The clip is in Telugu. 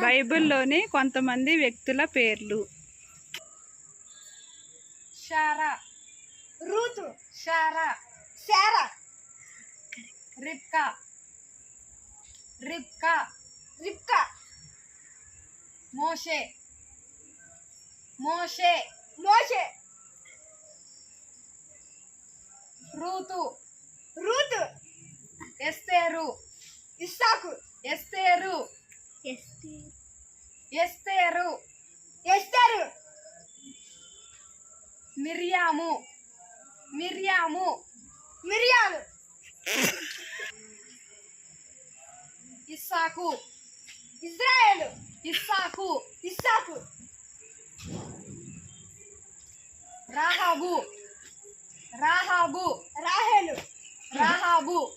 బైబిల్లోని కొంతమంది వ్యక్తుల పేర్లు. Sarah Ruth Sarah Sarah Rebekah Rebekah Rebekah Moshe Moshe Moshe Ruth Ruth Esther Isaac. Esther. Esther. Esther. Miriam. Miriam. మిరియాలు. ఇస్సాకు. ఇజ్రాయేలు. ఇస్సాకు. ఇస్సాకు. రాహాబు. రాహాబు. రాహేలు. రాహాబు.